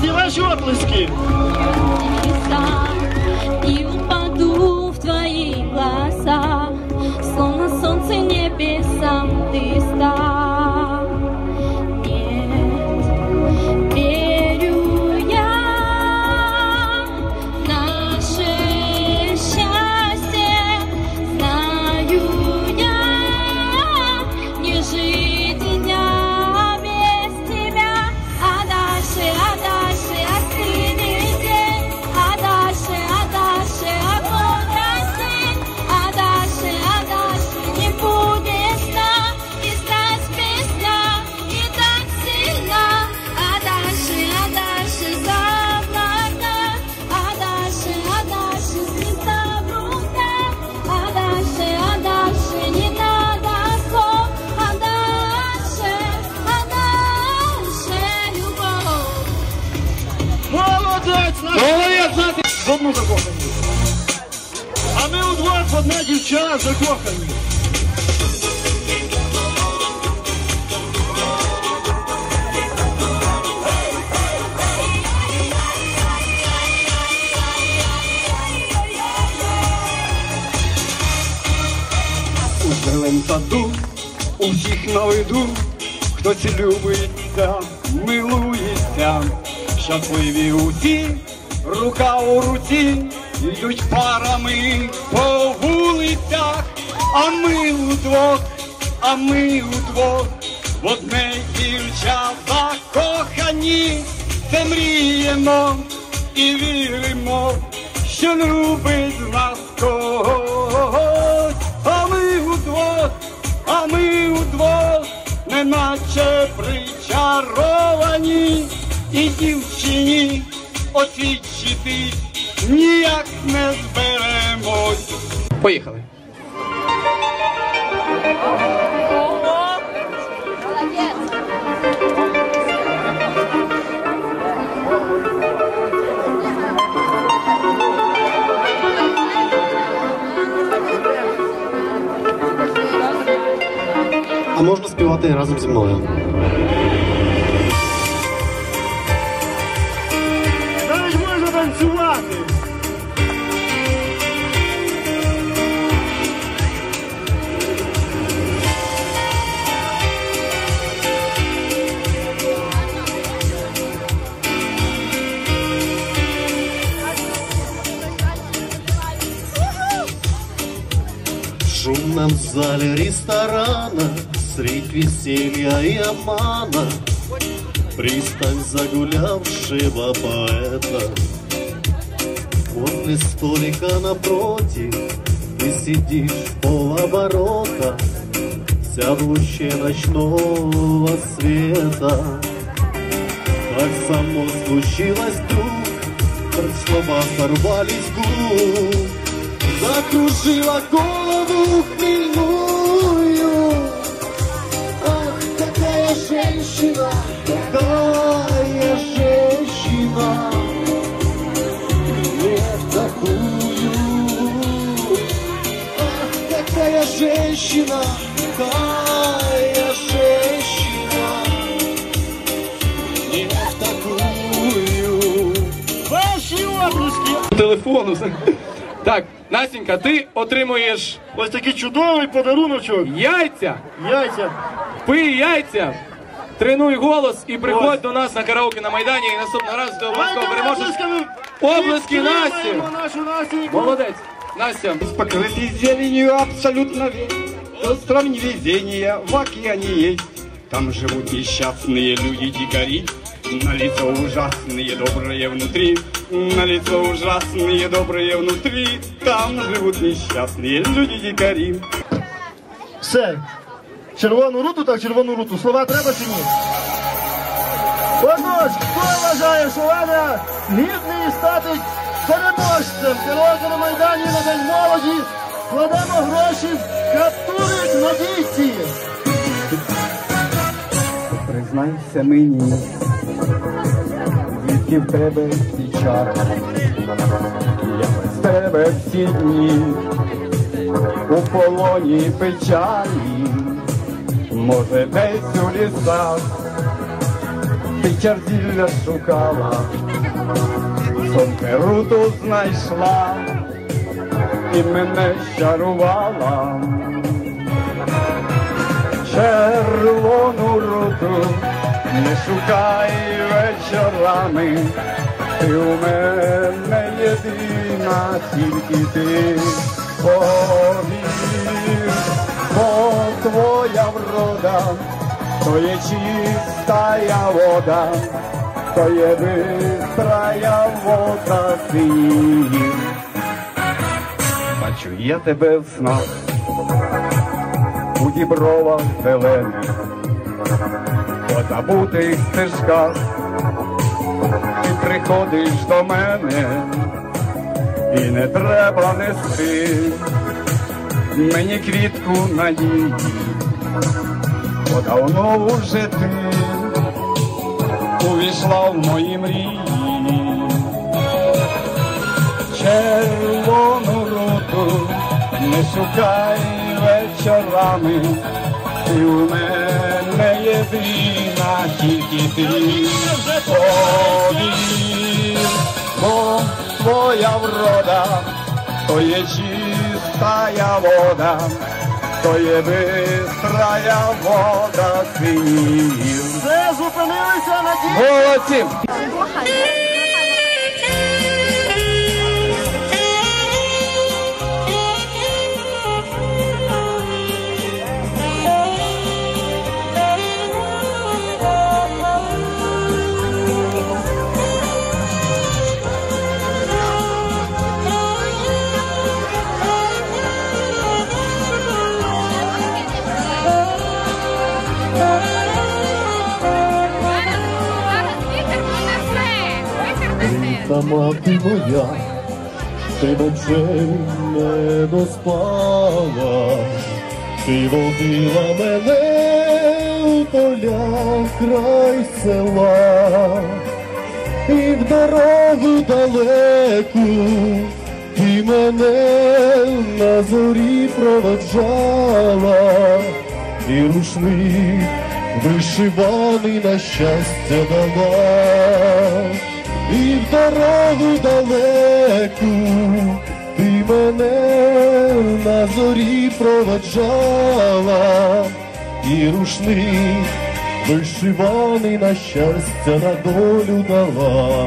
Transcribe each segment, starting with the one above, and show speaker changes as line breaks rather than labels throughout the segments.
області ваші. Одну закохані. А ми удвох в одне дівча закохані.
У зелень у на виду, хтось любиться, милується, щасливі усі, рука у руці, йдуть парами по вулицях, а ми удвох, а ми удвох, в одне дівча закохані, це мріємо і віримо, що любить нас когось, а ми удвох, а ми удвох, неначе причаровані, і дівчині освідчитись ніяк не зберемось. Поїхали.
А можна співати разом зі мною.
Танцювати.
Шумном зале ресторана Средь веселья и обмана Пристань загулявшего поэта Возле столика напротив Ты сидишь полоборота Вся в луче ночного света. Так само случилось вдруг Как слова сорвались губ Закружила голову хмельную. Ах, какая женщина, какая женщина женщина, какая женщина Нет такую
Ваші оплески.
Телефону. Так, Настенька, ти отримуєш
Ось такий чудовий подаруночок.
яйця,
Яйця.
пий яйця, тренуй голос і приходь
Ось.
до нас на караоке на Майдані і наступного разу ти обов'язково переможеш. Оплески Насті!
нашу Настеньку.
Молодець. Настя,
Покрытый зеленью абсолютно весь Остров невезения в океане есть Там живут несчастные люди дикари На лицо ужасные, добрые внутри На лицо ужасные, добрые внутри Там живут несчастные люди дикари
Все. Червону руту, так червону руту. Слова треба чи ні? Отож, хто вважає, що Ваня гідний стати переможцем караоке на Майдані на День молоді, кладемо гроші в каптурик на дійці.
Признайся мені, звідки в тебе всі чари, я без тебе всі дні, у полоні печалі, може десь у лісах, ти чарділля шукала, сон перуту знайшла і мене щарувала. Червону руту не шукай вечорами, ти у мене єдина, тільки ти. Повір, бо твоя врода, то є чистая вода, то є бистрая вода синів. Бачу я тебе в снах, у дібровах зелених, по забутих стежках, ти приходиш до мене, і не треба нести мені квітку надії, бо давно вже ти увійшла в мої мрії. Червону руту не шукай вечорами, ти у мене єдина, тільки ти повір, бо твоя врода, то є чистая вода, то є бистрая вода синів.
Все, зупинилися на дій.
Молодці!
Та мати моя, ти ночей не доспала, ти водила мене у поля край села, і в дорогу далеку, ти мене на зорі проведжала, і рушник вишиваний на щастя дала. І в дорогу далеку ти мене на зорі проведжала, і рушник вишиваний на щастя на долю дала.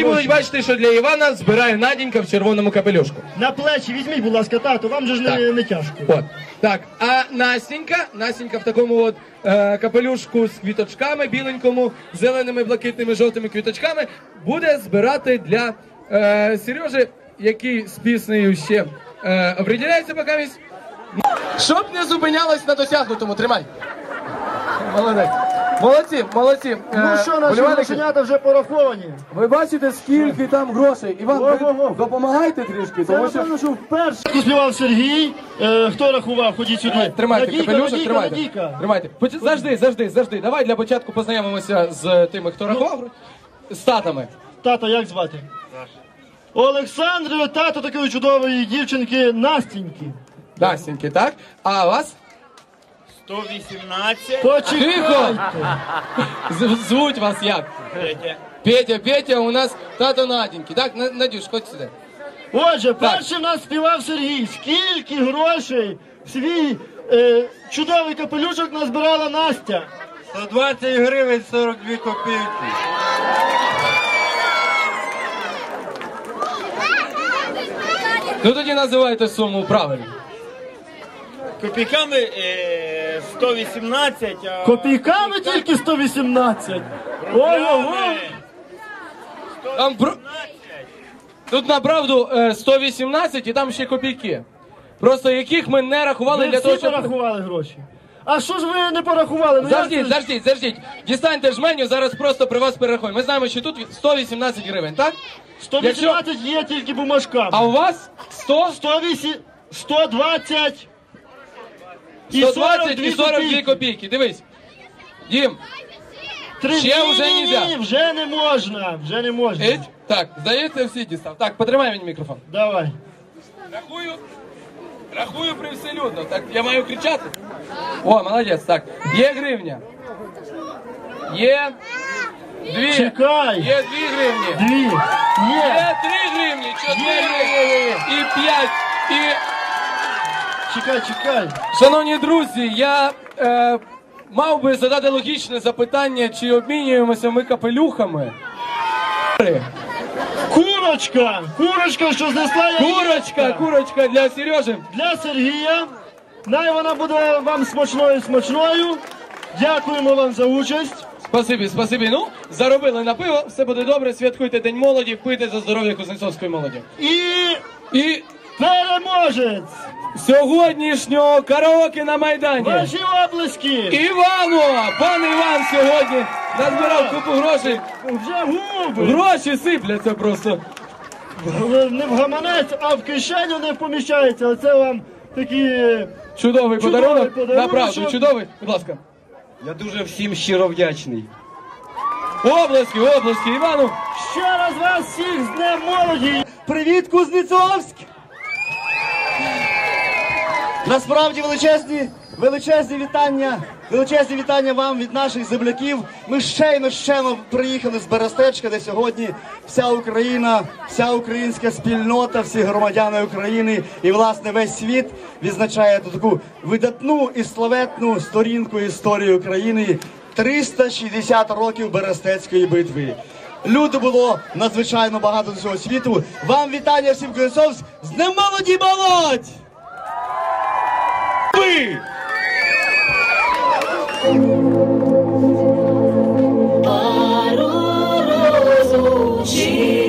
І будуть бачити, що для Івана збирає Надінька в червоному капелюшку.
На плечі візьміть, будь ласка, тату, вам же ж не,
Так.
не тяжко.
От. Так, а Настенька, Настенька в такому от е, капелюшку з квіточками, біленькому, зеленими, блакитними, жовтими квіточками, буде збирати для е, Сережі, який з піснею ще е, определяється поки місць. Щоб не зупинялась на досягнутому, тримай. Молодець. Молодці, молодці. Е,
Ну що, наші грошенята вже пораховані.
ви бачите, скільки там грошей. Іван, ви
Ого-го.
допомагайте трішки,
Це
тому що
напевно, що вперше. Співав Сергій. Е, хто рахував? Ходіть сюди.
Тримайте
Надійка,
капелюшок,
Надійка,
тримайте.
Надійка.
Тримайте. Поч- Завжди, завжди, завжди. Давай для початку познайомимося з тими, хто рахував. З татами.
Тата, як звати? Олександр, тато такої чудової дівчинки Настіньки.
Настеньки, так? А вас?
118.
Почекайте.
З- Звуть вас як? Петя, Петя, у нас тато Наденьки. Так, На- Надюш, ходь сюди.
Отже, перший в нас співав Сергій. Скільки грошей в свій е, чудовий капелюшок назбирала Настя?
120 гривень 42 копійки.
Ну тоді називайте суму правильно.
Копійками е, 118, а
Копійками тільки 118. Ого-го.
Там про... Тут направду е, 118 і там ще копійки. Просто яких ми не рахували
Ви
для того,
всі
щоб.
порахували гроші. А що ж ви не порахували? Ну, як
Заждіть,
це ж-
заждіть, заждіть. Дістаньте жменю, зараз просто при вас перерахуємо. Ми знаємо, що тут 118 гривень, так?
118 є тільки бумажками.
А у вас 100,
108, 120 і
120 і 42
копійки.
копійки. Дивись. Дім, Ще вже нельзя.
Ні, вже не можна, вже не можна.
іть. Так, здається, всі дістав. Так, потримай мені мікрофон.
Давай.
Рахую. Рахую привселюдно. Так, я маю кричати. О, молодець, так. Є гривня. Є. Дві.
Чекай.
Є дві гривні.
Дві. Є.
Є три гривні, чотири
є.
і п'ять. І
Чекай, чекай.
Шановні друзі, я е, мав би задати логічне запитання, чи обмінюємося ми капелюхами.
Курочка! Курочка, що знесла
я
Курочка,
курочка для Сережі.
Для Сергія. Най вона буде вам смачною смачною. Дякуємо вам за участь.
Спасибі, спасибі. Ну, заробили на пиво, все буде добре. Святкуйте День молоді, пийте за здоров'я Кузнецовської молоді.
І
І
переможець!
сьогоднішнього караоке на Майдані.
Ваші облиски!
Івану! Пан Іван сьогодні назбирав купу грошей.
Вже губи!
Гроші сипляться просто.
Не в гаманець, а в кишеню не поміщається. Оце вам такі.
Чудовий
Чудовий
подарунок.
подарунок,
Направду,
що-
чудовий. Будь ласка.
Я дуже всім щиро вдячний.
Облески, облески, Івану.
Ще раз вас всіх з Днем молоді! Привіт, Кузнецовськ! Насправді величезні, величезні вітання, величезні вітання вам від наших земляків. Ми щойно щойно приїхали з Берестечка, де сьогодні вся Україна, вся українська спільнота, всі громадяни України і власне весь світ відзначає ту таку видатну і славетну сторінку історії України 360 років Берестецької битви. Люди було надзвичайно багато з цього світу. Вам вітання всім Кузнецовськ з Днем молоді молодь! Sim!
Barulhoso dia.